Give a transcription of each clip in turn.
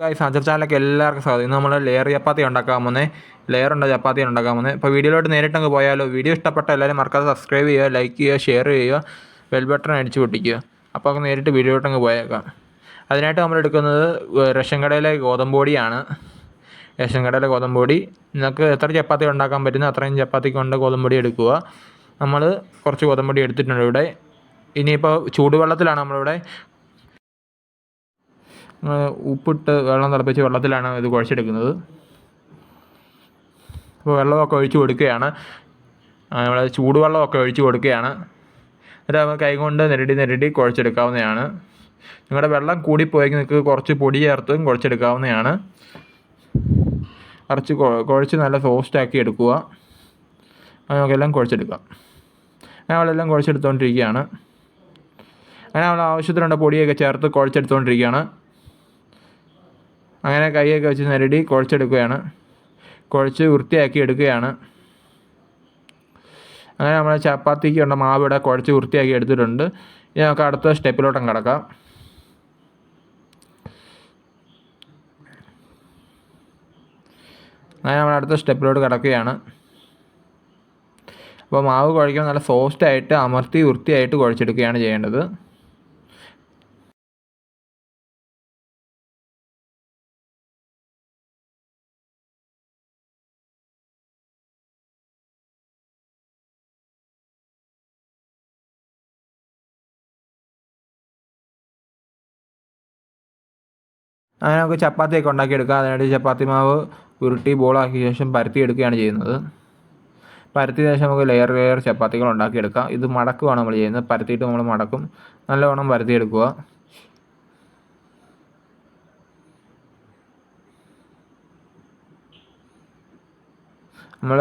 Guys അജർ ചാനലൊക്കെ എല്ലാവർക്കും സ്വാഗതം. ഇന്ന് നമ്മൾ ലെയർ ചപ്പാത്തി ഉണ്ടാക്കാൻ പോകുന്നത് ലെയർ ഉണ്ട് ചപ്പാത്തി ഉണ്ടാക്കാൻ പോകുന്നത് ഇപ്പോൾ വീഡിയോയിലോട്ട് നേരിട്ട് അങ്ങ് പോയാലോ വീഡിയോ ഇഷ്ടപ്പെട്ട എല്ലാവരും മറക്കാതെ സബ്സ്ക്രൈബ് ചെയ്യുക ലൈക്ക് ചെയ്യുക ഷെയർ ചെയ്യുക ബെൽ ബട്ടൺ അടിച്ച് പൊട്ടിക്കുക. അപ്പോൾ അങ്ങ് നേരിട്ട് വീഡിയോയിലോട്ട് അങ്ങ് പോയേക്കാം. അതിനായിട്ട് നമ്മൾ എടുക്കുന്നത് റേഷൻ കടയിലെ ഗോതമ്പ് പൊടിയാണ്. റേഷൻ കടയിലെ ഗോതമ്പ് പൊടി. നിങ്ങൾക്ക് എത്ര ചപ്പാത്തി ഉണ്ടാക്കാൻ പറ്റുന്ന അത്രയും ചപ്പാത്തി കൊണ്ട് ഗോതമ്പ് പൊടി എടുക്കുക. നമ്മൾ കുറച്ച് ഗോതമ്പ് പൊടി എടുത്തിട്ടുണ്ട് ഇവിടെ. ഇനിയിപ്പോൾ ചൂടുവെള്ളത്തിലാണ് നമ്മളിവിടെ ഉപ്പിട്ട് വെള്ളം തിളപ്പിച്ച് വെള്ളത്തിലാണ് ഇത് കുഴച്ചെടുക്കുന്നത്. അപ്പോൾ വെള്ളമൊക്കെ ഒഴിച്ച് കൊടുക്കുകയാണ്. നമ്മൾ ചൂടുവെള്ളമൊക്കെ ഒഴിച്ച് കൊടുക്കുകയാണ്. എന്നിട്ട് നമ്മൾ കൈകൊണ്ട് നെരടി നെരടി കുഴച്ചെടുക്കാവുന്നതാണ്. നിങ്ങളുടെ വെള്ളം കൂടിപ്പോയെങ്കിൽ നിങ്ങൾക്ക് കുറച്ച് പൊടി ചേർത്തും കുഴച്ചെടുക്കാവുന്നതാണ്. അരച്ച് കുഴച്ച് നല്ല സോഫ്റ്റാക്കി എടുക്കുക. നമുക്കെല്ലാം കുഴച്ചെടുക്കാം. അവളെല്ലാം കുഴച്ചെടുത്തുകൊണ്ടിരിക്കുകയാണ് അങ്ങനെ നമ്മൾ ആവശ്യത്തിനുള്ള പൊടിയൊക്കെ ചേർത്ത് കുഴച്ചെടുത്തുകൊണ്ടിരിക്കുകയാണ് അങ്ങനെ കൈയൊക്കെ വെച്ച് നരടി കുഴച്ചെടുക്കുകയാണ്. കുഴച്ച് വൃത്തിയാക്കി എടുക്കുകയാണ്. അങ്ങനെ നമ്മൾ ചപ്പാത്തിക്ക് വേണ്ട മാവ് ഇവിടെ കുഴച്ച് വൃത്തിയാക്കി എടുത്തിട്ടുണ്ട്. ഇനി നമുക്ക് അടുത്ത സ്റ്റെപ്പിലോട്ടും കിടക്കാം. അങ്ങനെ നമ്മൾ അടുത്ത സ്റ്റെപ്പിലോട്ട് കിടക്കുകയാണ്. അപ്പോൾ മാവ് കുഴയ്ക്കുമ്പോൾ നല്ല സോഫ്റ്റായിട്ട് അമർത്തി വൃത്തിയായിട്ട് കുഴച്ചെടുക്കുകയാണ് ചെയ്യേണ്ടത്. അങ്ങനെ നമുക്ക് ചപ്പാത്തിയൊക്കെ ഉണ്ടാക്കിയെടുക്കാം. അതിനായിട്ട് ചപ്പാത്തി മാവ് ഉരുട്ടി ബോളാക്കിയ ശേഷം പരത്തി എടുക്കുകയാണ് ചെയ്യുന്നത്. പരത്തിയ ശേഷം നമുക്ക് ലെയർ ലെയർ ചപ്പാത്തികൾ ഉണ്ടാക്കിയെടുക്കാം. ഇത് മടക്കുകയാണ് നമ്മൾ ചെയ്യുന്നത്. പരത്തിയിട്ട് നമ്മൾ മടക്കും. നല്ലവണ്ണം പരത്തിയെടുക്കുക. നമ്മൾ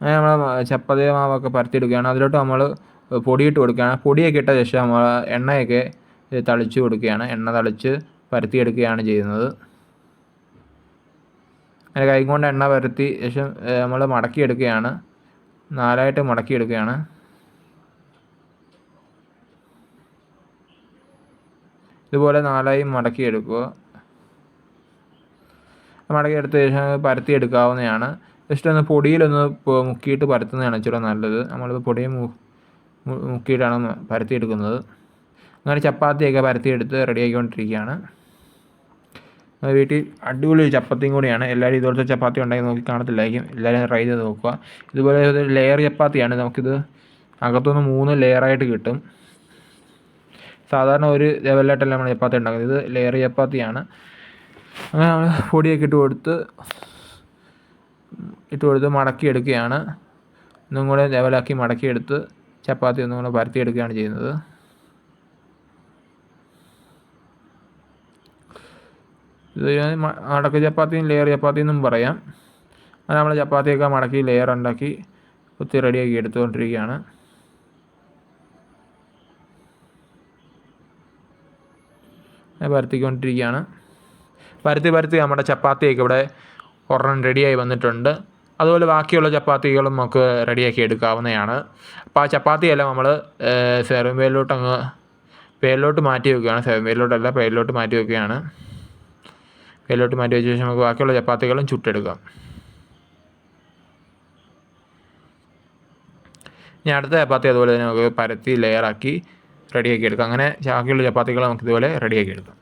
അങ്ങനെ നമ്മൾ ചപ്പാത്തി മാവൊക്കെ പരത്തിയെടുക്കുകയാണ്. അതിലോട്ട് നമ്മൾ പൊടിയിട്ട് കൊടുക്കുകയാണ്. പൊടിയൊക്കെ ഇട്ട ശേഷം നമ്മൾ എണ്ണയൊക്കെ തളിച്ച് കൊടുക്കുകയാണ്. എണ്ണ തളിച്ച് പരത്തിയെടുക്കുകയാണ് ചെയ്യുന്നത്. അങ്ങനെ കൈ കൊണ്ട് എണ്ണ പരത്തി ശേഷം നമ്മൾ മടക്കിയെടുക്കുകയാണ്. നാലായിട്ട് മടക്കിയെടുക്കുകയാണ്. ഇതുപോലെ നാലായി മടക്കിയെടുക്കുക. മടക്കിയെടുത്ത ശേഷം പരത്തിയെടുക്കാവുന്നതാണ്. ജസ്റ്റ് ഒന്ന് പൊടിയിലൊന്ന് മുക്കിയിട്ട് പരത്തുന്നതാണ് ഇച്ചിരി നല്ലത്. നമ്മളിപ്പോൾ പൊടിയും മുക്കിയിട്ടാണ് പരത്തിയെടുക്കുന്നത്. അങ്ങനെ ചപ്പാത്തിയൊക്കെ പരത്തിയെടുത്ത് റെഡിയാക്കിക്കൊണ്ടിരിക്കുകയാണ് വീട്ടിൽ അടിപൊളി ചപ്പാത്തിയും കൂടിയാണ്. എല്ലാവരും ഇതുപോലത്തെ ചപ്പാത്തി ഉണ്ടാക്കി നോക്കി കാണത്തില്ലായിരിക്കും. എല്ലാവരും ട്രൈ ചെയ്ത് നോക്കുക. ഇതുപോലെ ഒരു ലെയർ ചപ്പാത്തിയാണ്. നമുക്കിത് അകത്തുനിന്ന് മൂന്ന് ലെയറായിട്ട് കിട്ടും. സാധാരണ ഒരു ലെവലിലായിട്ടല്ല നമ്മൾ ചപ്പാത്തി ഉണ്ടാക്കുന്നത്. ഇത് ലെയർ ചപ്പാത്തിയാണ്. അങ്ങനെ നമ്മൾ പൊടിയൊക്കെ ഇട്ട് കൊടുത്ത് ഇട്ട് കൊടുത്ത് മടക്കി എടുക്കുകയാണ്. ഒന്നും കൂടെ ലെവലാക്കി മടക്കിയെടുത്ത് ചപ്പാത്തി ഒന്നും കൂടെ പരത്തിയെടുക്കുകയാണ് ചെയ്യുന്നത്. മടക്ക് ചപ്പാത്തിയും ലെയർ ചപ്പാത്തി എന്നും പറയാം. അത് നമ്മൾ ചപ്പാത്തിയൊക്കെ മടക്കി ലെയർ ഉണ്ടാക്കി കുത്തി റെഡിയാക്കി എടുത്തുകൊണ്ടിരിക്കുകയാണ്. പരത്തിക്കൊണ്ടിരിക്കുകയാണ്. പരത്തി പരത്തി നമ്മുടെ ചപ്പാത്തിയൊക്കെ ഇവിടെ ഒരെണ്ണം റെഡിയായി വന്നിട്ടുണ്ട്. അതുപോലെ ബാക്കിയുള്ള ചപ്പാത്തികളും നമുക്ക് റെഡിയാക്കി എടുക്കാവുന്നതാണ്. അപ്പോൾ ആ ചപ്പാത്തിയെല്ലാം നമ്മൾ സെർവിങ് പേരിലോട്ട് അങ്ങ് പേരിലോട്ട് മാറ്റി വെക്കുകയാണ്. സെർവിങ് വേലിലോട്ടല്ല പേരിലോട്ട് മാറ്റി വെക്കുകയാണ്. കയ്യിലോട്ട് മാറ്റി വെച്ച ശേഷം നമുക്ക് ബാക്കിയുള്ള ചപ്പാത്തികളും ചുട്ടെടുക്കാം. ഇനി അടുത്ത ചപ്പാത്തി അതുപോലെ തന്നെ നമുക്ക് പരത്തി ലെയറാക്കി റെഡിയാക്കി എടുക്കാം. അങ്ങനെ ബാക്കിയുള്ള ചപ്പാത്തികൾ നമുക്ക് ഇതുപോലെ റെഡിയാക്കി എടുക്കാം.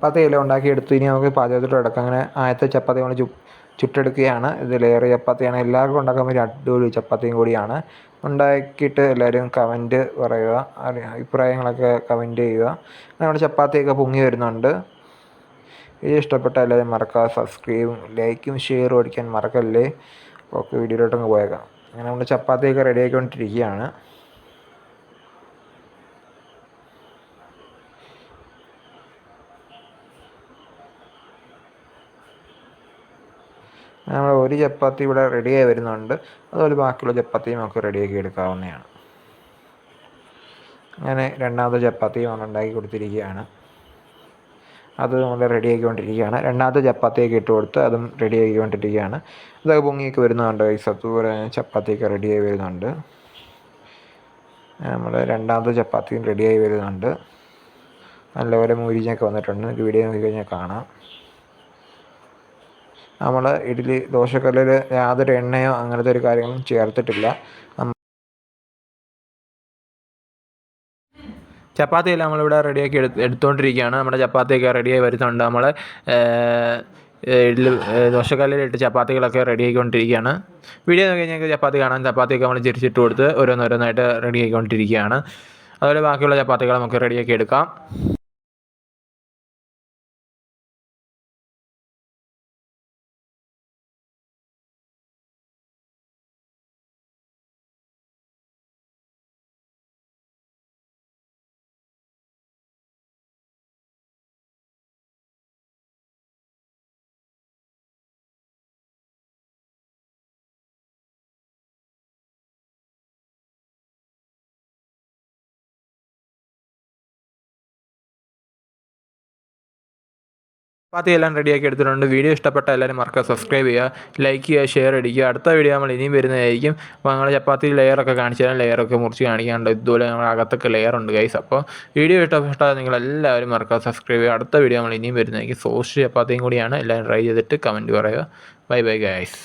ചപ്പാത്തി എല്ലാം ഉണ്ടാക്കി എടുത്തു. ഇനി നമുക്ക് പാചകത്തിലോട്ട് അങ്ങനെ ആദ്യത്തെ ചപ്പാത്തി നമ്മൾ ചുട്ടെടുക്കുകയാണ്. ഇത് ലെയർ ചപ്പാത്തിയാണ്. എല്ലാവർക്കും ഉണ്ടാക്കാൻ പറ്റിയ അടിപൊളി ചപ്പാത്തിയും കൂടിയാണ്. ഉണ്ടാക്കിയിട്ട് എല്ലാവരും കമന്റ് പറയുക. അഭിപ്രായങ്ങളൊക്കെ കമന്റ് ചെയ്യുക. നമ്മുടെ ചപ്പാത്തിയൊക്കെ പൊങ്ങി വരുന്നുണ്ട്. ഇത് ഇഷ്ടപ്പെട്ട എല്ലാവരും മറക്കാതെ സബ്സ്ക്രൈബും ലൈക്കും ഷെയറും അടിക്കാൻ മറക്കല്ലേ. ഓക്കെ വീഡിയോയിലോട്ടങ്ങ് പോയേക്കാം. അങ്ങനെ നമ്മുടെ ചപ്പാത്തിയൊക്കെ റെഡി നമ്മൾ ഒരു ചപ്പാത്തി ഇവിടെ റെഡിയായി വരുന്നുണ്ട്. അതുപോലെ ബാക്കിയുള്ള ചപ്പാത്തിയും നമുക്ക് റെഡിയാക്കി എടുക്കാവുന്നതാണ്. അങ്ങനെ രണ്ടാമത്തെ ചപ്പാത്തിയും നമ്മൾ ഉണ്ടാക്കി കൊടുത്തിരിക്കുകയാണ്. അത് നമ്മൾ റെഡി ആക്കിക്കൊണ്ടിരിക്കുകയാണ് രണ്ടാമത്തെ ചപ്പാത്തിയൊക്കെ ഇട്ട് കൊടുത്ത് അതും റെഡി ആക്കിക്കൊണ്ടിരിക്കുകയാണ് ഇതൊക്കെ പൊങ്ങിയൊക്കെ വരുന്നുണ്ട് ഗൈസ് അതുപോലെ ചപ്പാത്തിയൊക്കെ റെഡിയായി വരുന്നുണ്ട്. നമ്മൾ രണ്ടാമത്തെ ചപ്പാത്തിയും റെഡിയായി വരുന്നുണ്ട്. നല്ലപോലെ മുരിഞ്ഞൊക്കെ വന്നിട്ടുണ്ട്. വീഡിയോ നോക്കി കഴിഞ്ഞാൽ കാണാം. നമ്മൾ ഇഡ്ഡലി ദോശക്കല്ലിൽ യാതൊരു എണ്ണയോ അങ്ങനത്തെ ഒരു കാര്യങ്ങളും ചേർത്തിട്ടില്ല. ചപ്പാത്തിയെല്ലാം നമ്മളിവിടെ റെഡിയാക്കി എടുത്ത് എടുത്തുകൊണ്ടിരിക്കുകയാണ് നമ്മുടെ ചപ്പാത്തിയൊക്കെ റെഡിയായി വരുന്നുണ്ട്. നമ്മൾ ഇഡ്ഡലി ദോശക്കല്ലിലിട്ട് ചപ്പാത്തികളൊക്കെ റെഡി ആയിക്കൊണ്ടിരിക്കുകയാണ്. വീഡിയോ നോക്കി കഴിഞ്ഞാൽ ചപ്പാത്തി കാണാൻ ചപ്പാത്തിയൊക്കെ നമ്മൾ ചിരിച്ചിട്ട് കൊടുത്ത് ഓരോന്നോരോന്നായിട്ട് റെഡി ആയിക്കൊണ്ടിരിക്കുകയാണ്. അതുപോലെ ബാക്കിയുള്ള ചപ്പാത്തികൾ നമുക്ക് റെഡിയാക്കി എടുക്കാം. ചപ്പാത്തി എല്ലാം റെഡിയാക്കി എടുത്തിട്ടുണ്ട്. വീഡിയോ ഇഷ്ടപ്പെട്ട എല്ലാവരും മറക്കുക സബ്സ്ക്രൈബ് ചെയ്യുക ലൈക്ക് ചെയ്യുക ഷെയർ അടിക്കുക. അടുത്ത വീഡിയോ നമ്മൾ ഇനിയും വരുന്നതായിരിക്കും. അപ്പോൾ നമ്മൾ ചപ്പാത്തി ലെയറൊക്കെ കാണിച്ചു തരാം. ലെയറൊക്കെ മുറിച്ച് കാണിക്കാണ്ട് ഇതുപോലെ ഞങ്ങൾ അകത്തൊക്കെ ലെയർ ഉണ്ട് ഗൈസ് അപ്പോൾ വീഡിയോ ഇഷ്ടപ്പെട്ടാൽ നിങ്ങൾ എല്ലാവരും മറക്കുക സബ്സ്ക്രൈബ് ചെയ്യുക. അടുത്ത വീഡിയോ നമ്മൾ ഇനിയും വരുന്നതായിരിക്കും. സോസ് ചപ്പാത്തിയും കൂടിയാണ്. എല്ലാവരും ട്രൈ ചെയ്തിട്ട് കമന്റ് പറയുക. Bye bye guys